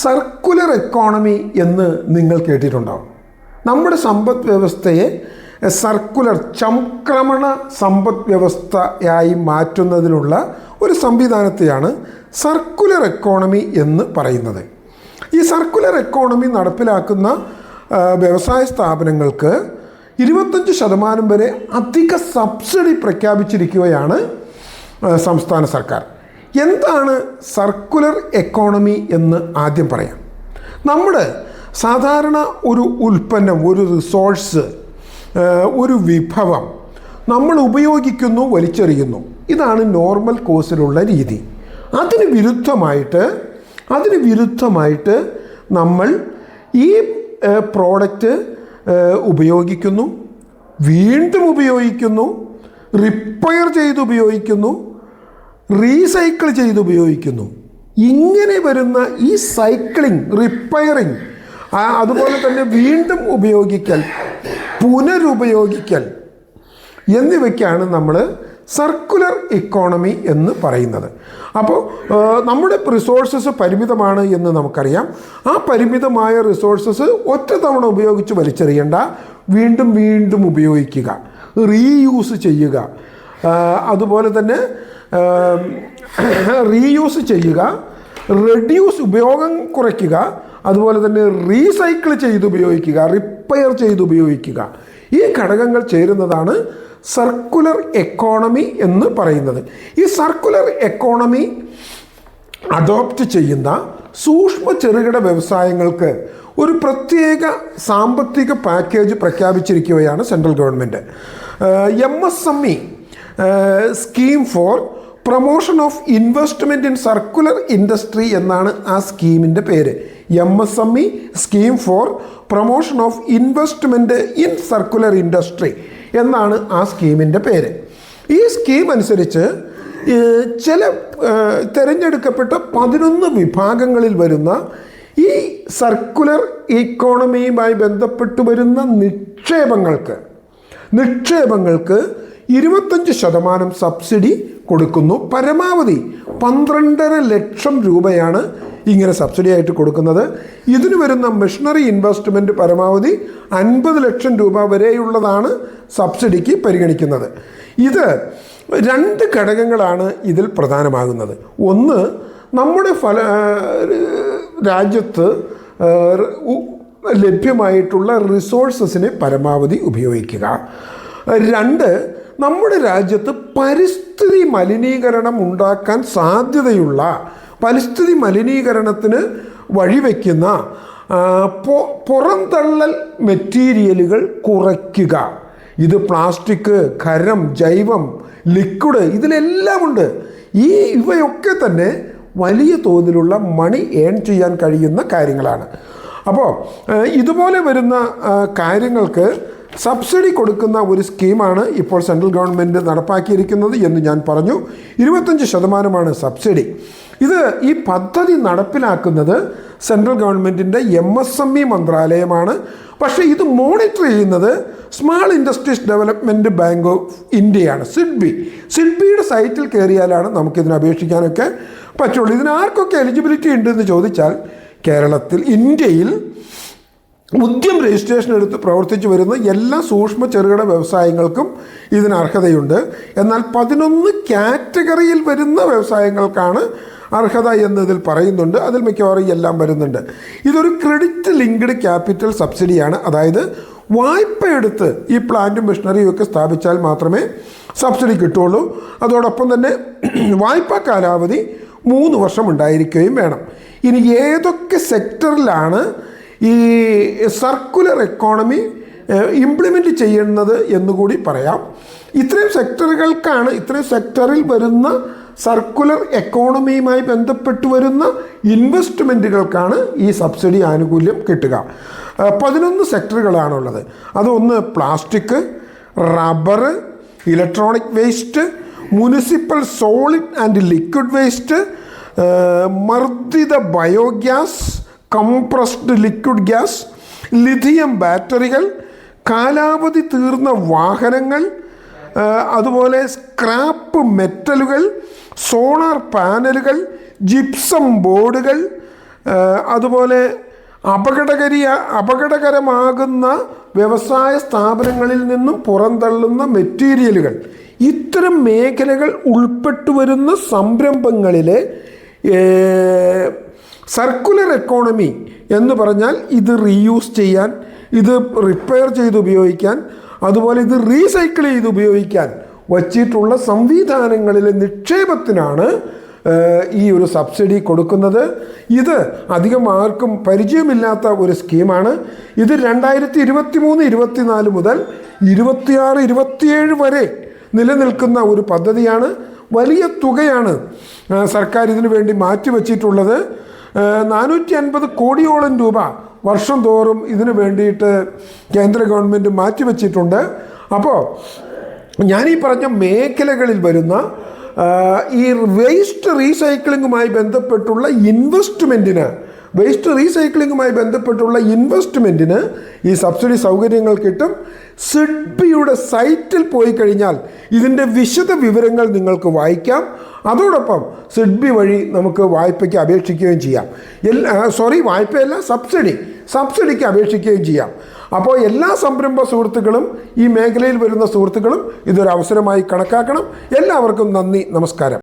Circular economy എന്ന് നിങ്ങൾ കേട്ടിട്ടുണ്ടാവും. നമ്മുടെ സമ്പദ് വ്യവസ്ഥയെ സർക്കുലർ ചംക്രമണ സമ്പദ് വ്യവസ്ഥയായി മാറ്റുന്നതിനുള്ള ഒരു സംവിധാനത്തെയാണ് സർക്കുലർ എക്കോണമി എന്ന് പറയുന്നത്. ഈ സർക്കുലർ എക്കോണമി നടപ്പിലാക്കുന്ന വ്യവസായ സ്ഥാപനങ്ങൾക്ക് ഇരുപത്തഞ്ച് ശതമാനം വരെ അധിക സബ്സിഡി പ്രഖ്യാപിച്ചിരിക്കുകയാണ് സംസ്ഥാന സർക്കാർ. എന്താണ് സർക്കുലർ എക്കോണമി എന്ന് ആദ്യം പറയാം. നമ്മുടെ സാധാരണ ഒരു ഉൽപ്പന്നം ഒരു റിസോഴ്സ് ഒരു വിഭവം നമ്മൾ ഉപയോഗിക്കുന്നു വലിച്ചെറിയുന്നു. ഇതാണ് നോർമൽ കോഴ്സിലുള്ള രീതി. അതിന് വിരുദ്ധമായിട്ട് അതിന് വിരുദ്ധമായിട്ട് നമ്മൾ ഈ പ്രോഡക്റ്റ് ഉപയോഗിക്കുന്നു വീണ്ടും ഉപയോഗിക്കുന്നു റിപ്പയർ ചെയ്ത് ഉപയോഗിക്കുന്നു റീസൈക്കിൾ ചെയ്ത് ഉപയോഗിക്കുന്നു. ഇങ്ങനെ വരുന്ന ഈ സൈക്ലിംഗ് റിപ്പയറിങ് അതുപോലെ തന്നെ വീണ്ടും ഉപയോഗിക്കൽ പുനരുപയോഗിക്കൽ എന്നിവയ്ക്കാണ് നമ്മൾ സർക്കുലർ ഇക്കോണമി എന്ന് പറയുന്നത്. അപ്പോൾ നമ്മുടെ റിസോഴ്സസ് പരിമിതമാണ് എന്ന് നമുക്കറിയാം. ആ പരിമിതമായ റിസോഴ്സസ് ഒറ്റ തവണ ഉപയോഗിച്ച് വലിച്ചെറിയേണ്ട വീണ്ടും വീണ്ടും ഉപയോഗിക്കുക റീയൂസ് ചെയ്യുക. അതുപോലെ തന്നെ റീയൂസ് ചെയ്യുക റെഡ്യൂസ് ഉപയോഗം കുറയ്ക്കുക അതുപോലെ തന്നെ റീസൈക്കിൾ ചെയ്ത് ഉപയോഗിക്കുക റിപ്പയർ ചെയ്ത് ഉപയോഗിക്കുക. ഈ ഘടകങ്ങൾ ചേരുന്നതാണ് സർക്കുലർ എക്കോണമി എന്ന് പറയുന്നത്. ഈ സർക്കുലർ എക്കോണമി അഡോപ്റ്റ് ചെയ്യുന്ന സൂക്ഷ്മ ചെറുകിട വ്യവസായങ്ങൾക്ക് ഒരു പ്രത്യേക സാമ്പത്തിക പാക്കേജ് പ്രഖ്യാപിച്ചിരിക്കുകയാണ് central government M S M E scheme for promotion of investment in circular industry എന്നാണ് ആ സ്കീമിന്റെ പേര്. M S M E scheme for promotion of investment in circular industry എന്നാണ് ആ സ്കീമിന്റെ പേര്. ഈ സ്കീം അനുസരിച്ച് ചില തിരഞ്ഞെടുക്കപ്പെട്ട പതിനൊന്ന് വിഭാഗങ്ങളിൽ വരുന്ന ഈ സർക്കുലർ ഇക്കോണമിയുമായി ബന്ധപ്പെട്ട് വരുന്ന നിക്ഷേപങ്ങൾക്ക് നിക്ഷേപങ്ങൾക്ക് ഇരുപത്തഞ്ച് ശതമാനം സബ്സിഡി കൊടുക്കുന്നു. പരമാവധി പന്ത്രണ്ടര ലക്ഷം രൂപയാണ് ഇങ്ങനെ സബ്സിഡി ആയിട്ട് കൊടുക്കുന്നത്. ഇതിന് വരുന്ന മെഷീനറി ഇൻവെസ്റ്റ്മെന്റ് പരമാവധി അൻപത് ലക്ഷം രൂപ വരെയുള്ളതാണ് സബ്സിഡിക്ക് പരിഗണിക്കുന്നത്. ഇത് രണ്ട് ഘടകങ്ങളാണ് ഇതിൽ പ്രധാനമാകുന്നത്. ഒന്ന് നമ്മുടെ ഫല രാജ്യത്ത് ലഭ്യമായിട്ടുള്ള റിസോഴ്സസിനെ പരമാവധി ഉപയോഗിക്കുക. രണ്ട് നമ്മുടെ രാജ്യത്ത് പരിസ്ഥിതി മലിനീകരണം ഉണ്ടാക്കാൻ സാധ്യതയുള്ള പരിസ്ഥിതി മലിനീകരണത്തിന് വഴിവെക്കുന്ന പുറന്തള്ളൽ മെറ്റീരിയലുകൾ കുറയ്ക്കുക. ഇത് പ്ലാസ്റ്റിക് ഖരം ജൈവം ലിക്വിഡ് ഇതിലെല്ലാം ഉണ്ട്. ഈ ഇവയൊക്കെ തന്നെ വലിയ തോതിലുള്ള മണി ഏൺ ചെയ്യാൻ കഴിയുന്ന കാര്യങ്ങളാണ്. അപ്പോൾ ഇതുപോലെ വരുന്ന കാര്യങ്ങൾക്ക് സബ്സിഡി കൊടുക്കുന്ന ഒരു സ്കീമാണ് ഇപ്പോൾ സെൻട്രൽ ഗവൺമെന്റ് നടപ്പാക്കിയിരിക്കുന്നത് എന്ന് ഞാൻ പറഞ്ഞു. ഇരുപത്തഞ്ച് ശതമാനമാണ് സബ്സിഡി. ഇത് ഈ പദ്ധതി നടപ്പിലാക്കുന്നത് സെൻട്രൽ ഗവൺമെന്റിന്റെ എം എസ് എം ഇ മന്ത്രാലയമാണ്. പക്ഷേ ഇത് മോണിറ്റർ ചെയ്യുന്നത് small industries development bank of ഇന്ത്യയാണ് സിഡ്ബി. സിഡ്ബിയുടെ സൈറ്റിൽ കയറിയാലാണ് നമുക്കിതിന് അപേക്ഷിക്കാനൊക്കെ പറ്റുള്ളൂ. ഇതിന് ആർക്കൊക്കെ എലിജിബിലിറ്റി ഉണ്ടെന്ന് ചോദിച്ചാൽ കേരളത്തിൽ ഇന്ത്യയിൽ ഉദ്യം രജിസ്ട്രേഷൻ എടുത്ത് പ്രവർത്തിച്ചു വരുന്ന എല്ലാ സൂക്ഷ്മ ചെറുകിട വ്യവസായങ്ങൾക്കും ഇതിന് അർഹതയുണ്ട്. എന്നാൽ പതിനൊന്ന് കാറ്റഗറിയിൽ വരുന്ന വ്യവസായങ്ങൾക്കാണ് അർഹത എന്നതിൽ പറയുന്നുണ്ട്. അതിൽ മിക്കവാറും എല്ലാം വരുന്നുണ്ട്. ഇതൊരു ക്രെഡിറ്റ് ലിങ്ക്ഡ് ക്യാപിറ്റൽ സബ്സിഡിയാണ് അതായത് വായ്പയെടുത്ത് ഈ പ്ലാന്റും മെഷീനറിയും ഒക്കെ സ്ഥാപിച്ചാൽ മാത്രമേ സബ്സിഡി കിട്ടുള്ളൂ അതോടൊപ്പം തന്നെ വായ്പാ കാലാവധി മൂന്ന് വർഷം ഉണ്ടായിരിക്കുകയും വേണം. ഇനി ഏതൊക്കെ സെക്ടറിലാണ് ഈ സർക്കുലർ എക്കോണമി ഇംപ്ലിമെന്റ് ചെയ്യുന്നത് എന്നുകൂടി പറയാം. ഇത്രയും സെക്ടറുകൾക്കാണ് ഇത്രയും സെക്ടറിൽ വരുന്ന സർക്കുലർ എക്കോണമിയുമായി ബന്ധപ്പെട്ട് വരുന്ന ഇൻവെസ്റ്റ്മെന്റുകൾക്കാണ് ഈ സബ്സിഡി ആനുകൂല്യം കിട്ടുക. പതിനൊന്ന് സെക്ടറുകളാണുള്ളത് അതൊന്ന് plastic rubber electronic waste municipal solid and liquid waste മർദ്ദിത biogas compressed liquid gas lithium ബാറ്ററികൾ കാലാവധി തീർന്ന വാഹനങ്ങൾ അതുപോലെ സ്ക്രാപ്പ് മെറ്റലുകൾ സോളാർ പാനലുകൾ ജിപ്സം ബോർഡുകൾ അതുപോലെ അപകടകരി അപകടകരമാകുന്ന വ്യവസായ സ്ഥാപനങ്ങളിൽ നിന്നും പുറന്തള്ളുന്ന മെറ്റീരിയലുകൾ ഇത്തരം മേഖലകൾ ഉൾപ്പെട്ടു വരുന്ന സംരംഭങ്ങളിലെ സർക്കുലർ എക്കോണമി എന്ന് പറഞ്ഞാൽ ഇത് റീയൂസ് ചെയ്യാൻ ഇത് റിപ്പയർ ചെയ്ത് ഉപയോഗിക്കാൻ അതുപോലെ ഇത് റീസൈക്കിൾ ചെയ്ത് ഉപയോഗിക്കാൻ വച്ചിട്ടുള്ള സംവിധാനങ്ങളിലെ നിക്ഷേപത്തിനാണ് ഈ ഒരു സബ്സിഡി കൊടുക്കുന്നത്. ഇത് അധികം ആർക്കും പരിചയമില്ലാത്ത ഒരു സ്കീമാണ്. ഇത് രണ്ടായിരത്തി ഇരുപത്തി മൂന്ന് ഇരുപത്തിനാല് മുതൽ ഇരുപത്തിയാറ് ഇരുപത്തിയേഴ് വരെ നിലനിൽക്കുന്ന ഒരു പദ്ധതിയാണ്. വലിയ തുകയാണ് സർക്കാർ ഇതിനു വേണ്ടി മാറ്റിവെച്ചിട്ടുള്ളത്. നാനൂറ്റി അൻപത് കോടിയോളം രൂപ വർഷം തോറും ഇതിനു വേണ്ടിയിട്ട് കേന്ദ്ര ഗവൺമെന്റ് മാറ്റിവെച്ചിട്ടുണ്ട്. അപ്പോൾ ഞാനീ പറഞ്ഞ മേഖലകളിൽ വരുന്ന ഈ വേസ്റ്റ് റീസൈക്ലിങ്ങുമായി ബന്ധപ്പെട്ടുള്ള ഇൻവെസ്റ്റ്മെന്റിന് വേസ്റ്റ് റീസൈക്ലിങ്ങുമായി ബന്ധപ്പെട്ടുള്ള ഇൻവെസ്റ്റ്മെന്റിന് ഈ സബ്സിഡി സൗകര്യങ്ങൾ കിട്ടും. സിഡ്ബിയുടെ സൈറ്റിൽ പോയി കഴിഞ്ഞാൽ ഇതിന്റെ വിശദ വിവരങ്ങൾ നിങ്ങൾക്ക് വായിക്കാം. അതോടൊപ്പം സിഡ്ബി വഴി നമുക്ക് വായ്പയ്ക്ക് അപേക്ഷിക്കുകയും ചെയ്യാം. എല്ലാ സോറി വായ്പയല്ല സബ്സിഡി സബ്സിഡിക്ക് അപേക്ഷിക്കുകയും ചെയ്യാം. അപ്പോൾ എല്ലാ സംരംഭ സുഹൃത്തുക്കളും ഈ മേഖലയിൽ വരുന്ന സുഹൃത്തുക്കളും ഇതൊരു അവസരമായി കണക്കാക്കണം. എല്ലാവർക്കും നന്ദി നമസ്കാരം.